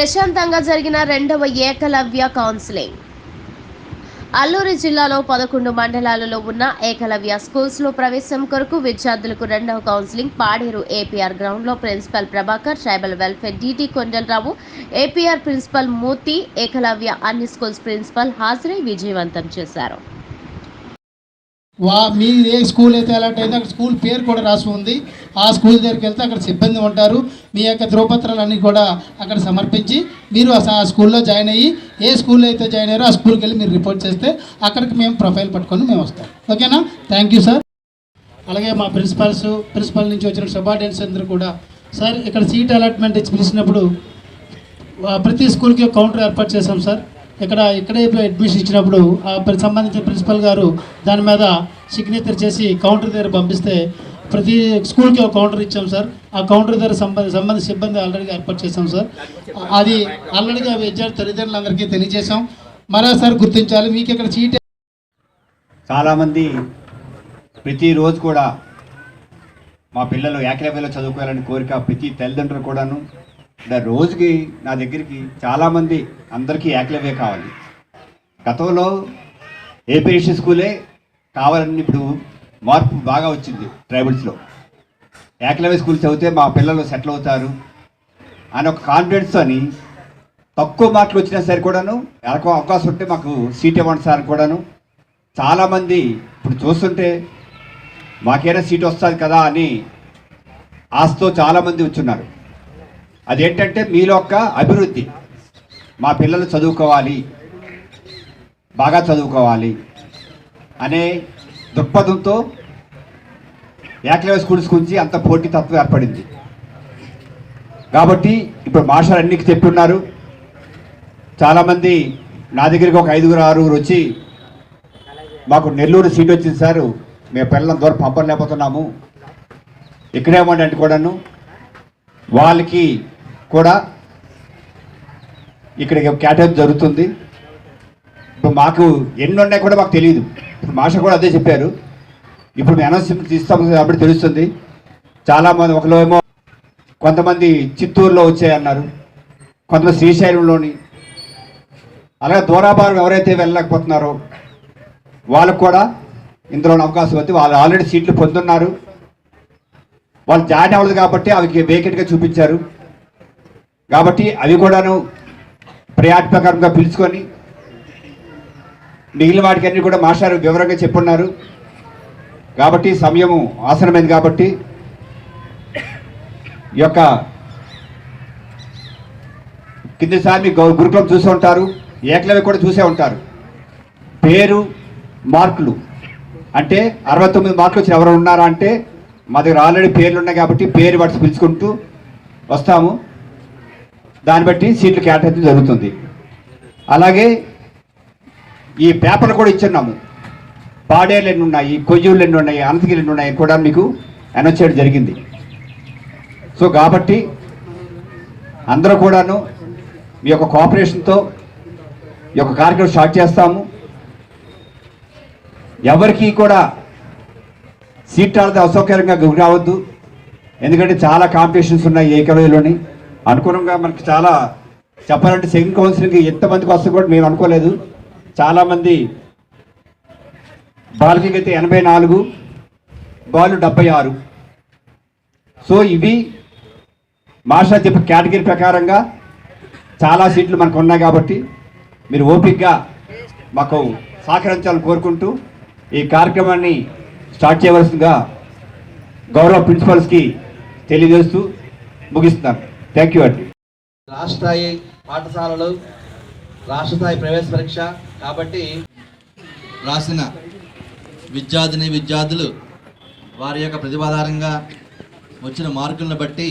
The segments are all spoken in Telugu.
ప్రశాంతంగా జరిగిన రెండవ ఏకలవ్య కౌన్సిలింగ్. అల్లూరి జిల్లాలో పదకొండు మండలాలలో ఉన్న ఏకలవ్య స్కూల్స్లో ప్రవేశం కొరకు విద్యార్థులకు రెండవ కౌన్సిలింగ్ పాడేరు ఏపీఆర్ గ్రౌండ్లో principal Prabhakar tribal welfare DT Kondalarao APR principal Murthy Ekalavya అన్ని స్కూల్స్ ప్రిన్సిపల్ హాజరై విజయవంతం చేశారు. వా మీ ఏ స్కూల్ అయితే అలాంటి అయితే అక్కడ స్కూల్ పేరు కూడా రాసి ఉంది. ఆ స్కూల్ దగ్గరికి వెళ్తే అక్కడ సిబ్బంది ఉంటారు. మీ యొక్క ధ్రువపత్రాలన్నీ కూడా అక్కడ సమర్పించి మీరు ఆ స్కూల్లో జాయిన్ అయ్యి ఏ స్కూల్లో అయితే జాయిన్ అయ్యారో ఆ స్కూల్కి వెళ్ళి మీరు రిపోర్ట్ చేస్తే అక్కడికి మేము ప్రొఫైల్ పట్టుకొని మేము వస్తాం. ఓకేనా? థ్యాంక్ యూ సార్ అలాగే మా ప్రిన్సిపాల్స్ ప్రిన్సిపల్ నుంచి వచ్చిన సబార్డినెంట్స్ అందరూ కూడా సార్ ఇక్కడ సీట్ అలాట్మెంట్ ఇచ్చి పిలిచినప్పుడు ప్రతి స్కూల్కి ఒక కౌంటర్ ఏర్పాటు చేశాం సార్. ఇక్కడ ఇక్కడే అడ్మిషన్ ఇచ్చినప్పుడు ఆ సంబంధించిన ప్రిన్సిపల్ గారు దాని మీద సిగ్నేచర్ చేసి కౌంటర్ దగ్గర పంపిస్తే ప్రతి స్కూల్కి ఒక కౌంటర్ ఇచ్చాం సార్. ఆ కౌంటర్ దగ్గర సంబంధ సంబంధిత సిబ్బంది ఆల్రెడీగా ఏర్పాటు చేశాం సార్. అది ఆల్రెడీగా విద్యార్థి తల్లిదండ్రులందరికీ తెలియజేశాం. మరోసారి గుర్తించాలి మీకు ఇక్కడ సీట్ చాలామంది ప్రతిరోజు కూడా మా పిల్లలు ఏకలవ్యలో చదువుకోవాలని కోరిక ప్రతి తల్లిదండ్రులు కూడాను. రోజుకి నా దగ్గరికి చాలామంది అందరికీ ఏకలవ్య కావాలి. గతంలో ఏపీఎస్సీ స్కూలే కావాలని ఇప్పుడు మార్పు బాగా వచ్చింది ట్రైబల్స్లో. ఏకలవ్య స్కూల్ చదివితే మా పిల్లలు సెటిల్ అవుతారు. అని ఒక కాన్ఫిడెన్స్ అని తక్కువ మార్కులు వచ్చినా సరే కూడాను ఎలాగో అవకాశం ఉంటే మాకు సీట్ ఇవ్వండి సార్ కూడాను. చాలామంది ఇప్పుడు చూస్తుంటే మాకేనా సీట్ వస్తుంది కదా అని ఆశతో చాలామంది వచ్చున్నారు. అదేంటంటే మీలో ఒక అభివృద్ధి. మా పిల్లలు చదువుకోవాలి. బాగా చదువుకోవాలి అనే దృక్పథంతో ఏకలవ్య స్కూల్స్ గురించి అంత పోటీతత్వం ఏర్పడింది. కాబట్టి ఇప్పుడు మాస్టర్ అన్నికి చెప్పున్నారు చాలామంది నా దగ్గరికి ఒక ఐదుగురు ఆరుగురు వచ్చి మాకు నెల్లూరు సీట్ వచ్చింది సార్ మేము పిల్లల దూరం పంపలేకపోతున్నాము. ఇక్కడేమండి అంటే కూడాను. వాళ్ళకి కూడా ఇక్కడ కేటాయింపు జరుగుతుంది. ఇప్పుడు మాకు ఎన్ని ఉన్నాయి కూడా మాకు తెలియదు ఇప్పుడు మాస్టర్ కూడా అదే చెప్పారు. ఇప్పుడు మేము అనౌన్స్మెంట్ ఇస్తాము కాబట్టి తెలుస్తుంది. చాలామంది ఒకలో ఏమో కొంతమంది చిత్తూరులో వచ్చాయన్నారు. కొంతమంది శ్రీశైలంలోని. అలాగే దూరాభారం ఎవరైతే వెళ్ళలేకపోతున్నారో వాళ్ళకు కూడా ఇందులో అవకాశం ఉంది. వాళ్ళు ఆల్రెడీ సీట్లు పొందున్నారు వాళ్ళు జాయిన్ అవ్వలేదు కాబట్టి అవి వేకెంట్గా చూపించారు. కాబట్టి అవి కూడాను ప్రయాత్మకంగా పిలుచుకొని మిగిలిన వాటికి అన్ని కూడా మాస్టారు వివరంగా చెప్పున్నారు. కాబట్టి సమయము ఆసనమైంది కాబట్టి ఈ యొక్క కిందిసారి మీ గౌ- గురుకులం చూసే ఉంటారు ఏకలవి కూడా చూసే ఉంటారు. పేరు మార్కులు. అంటే అరవై తొమ్మిది మార్కులు వచ్చిన ఎవరు ఉన్నారా అంటే మా దగ్గర ఆల్రెడీ పేర్లు ఉన్నాయి కాబట్టి పేరు వాటి పిలుచుకుంటూ వస్తాము. దాన్ని బట్టి సీట్లు కేటాయించడం జరుగుతుంది. అలాగే ఈ పేపర్లు కూడా ఇచ్చున్నాము. పాడేళ్ళు ఎన్ని ఉన్నాయి కొయ్యూళ్ళు ఎన్ని ఉన్నాయి అనంతగిరి ఎన్ని ఉన్నాయి కూడా మీకు అనౌన్స్ చేయడం జరిగింది. సో కాబట్టి అందరూ కూడాను మీ యొక్క కోఆపరేషన్తో ఈ యొక్క కార్యక్రమం స్టార్ట్ చేస్తాము. ఎవరికి కూడా సీట్ రాలేదు అసౌకర్యంగా గురి రావద్దు. ఎందుకంటే చాలా కాంపిటీషన్స్ ఉన్నాయి ఏకవేలోని అనుగుణంగా మనకి చాలా చెప్పాలంటే సెకండ్ కౌన్సిలింగ్ ఎంతమందికి వస్తుంది కూడా మేము అనుకోలేదు. చాలామంది బాలికకి అయితే ఎనభై నాలుగు బాలు డెబ్బై ఆరు. సో ఇవి మాస్టర్ చెప్పిన కేటగిరీ ప్రకారంగా చాలా సీట్లు మనకు ఉన్నాయి కాబట్టి మీరు ఓపిక్గా మాకు సహకరించాలని కోరుకుంటూ ఈ కార్యక్రమాన్ని స్టార్ట్ చేయవలసిందిగా గౌరవ ప్రిన్సిపల్స్కి తెలియజేస్తూ ముగిస్తున్నాను. థ్యాంక్ యూ అండి రాష్ట్ర స్థాయి పాఠశాలలు రాష్ట్ర స్థాయి ప్రవేశ పరీక్ష కాబట్టి రాసిన విద్యార్థిని విద్యార్థులు వారి యొక్క ప్రతిభాధారంగా వచ్చిన మార్కులను బట్టి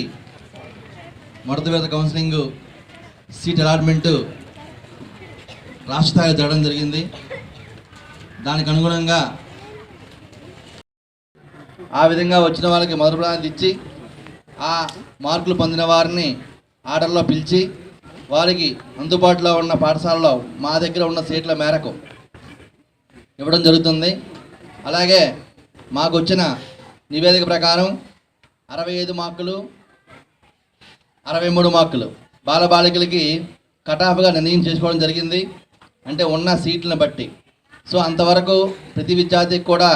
మొదటి విడత కౌన్సిలింగ్ సీట్ అలాట్మెంటు రాష్ట్ర స్థాయిలో జరగడం జరిగింది. దానికి అనుగుణంగా ఆ విధంగా వచ్చిన వాళ్ళకి మొదటి ప్రాధాన్యత ఇచ్చి ఆ మార్కులు పొందిన వారిని ఆర్డర్లో పిలిచి వారికి అందుబాటులో ఉన్న పాఠశాలలో మా దగ్గర ఉన్న సీట్ల మేరకు ఇవ్వడం జరుగుతుంది. అలాగే మాకు వచ్చిన నివేదిక ప్రకారం అరవై ఐదు మార్కులు అరవై మూడు మార్కులు బాలబాలికలకి కటాఫ్గా నిర్ణయం చేసుకోవడం జరిగింది. అంటే ఉన్న సీట్లను బట్టి. సో అంతవరకు ప్రతి విద్యార్థికి కూడా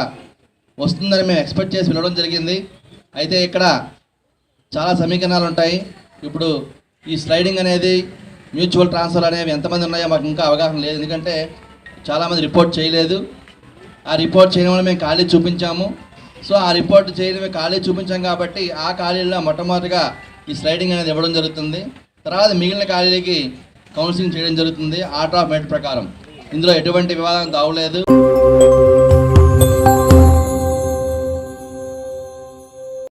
వస్తుందని మేము ఎక్స్పెక్ట్ చేసి వెళ్ళడం జరిగింది. అయితే ఇక్కడ చాలా సమీకరణాలు ఉంటాయి. ఇప్పుడు ఈ స్లైడింగ్ అనేది మ్యూచువల్ ట్రాన్స్ఫర్ అనేవి ఎంతమంది ఉన్నాయో మాకు ఇంకా అవగాహన లేదు. ఎందుకంటే చాలామంది రిపోర్ట్ చేయలేదు. ఆ రిపోర్ట్ చేయడం వల్ల మేము ఖాళీ చూపించాము. సో ఆ రిపోర్ట్ చేయడం మేము ఖాళీ చూపించాం కాబట్టి ఆ ఖాళీలో మొట్టమొదటిగా ఈ స్లైడింగ్ అనేది ఇవ్వడం జరుగుతుంది. తర్వాత మిగిలిన ఖాళీలకి కౌన్సిలింగ్ చేయడం జరుగుతుంది. ఆర్డర్ ఆఫ్ మెరిట్ ప్రకారం. ఇందులో ఎటువంటి వివాదం తావలేదు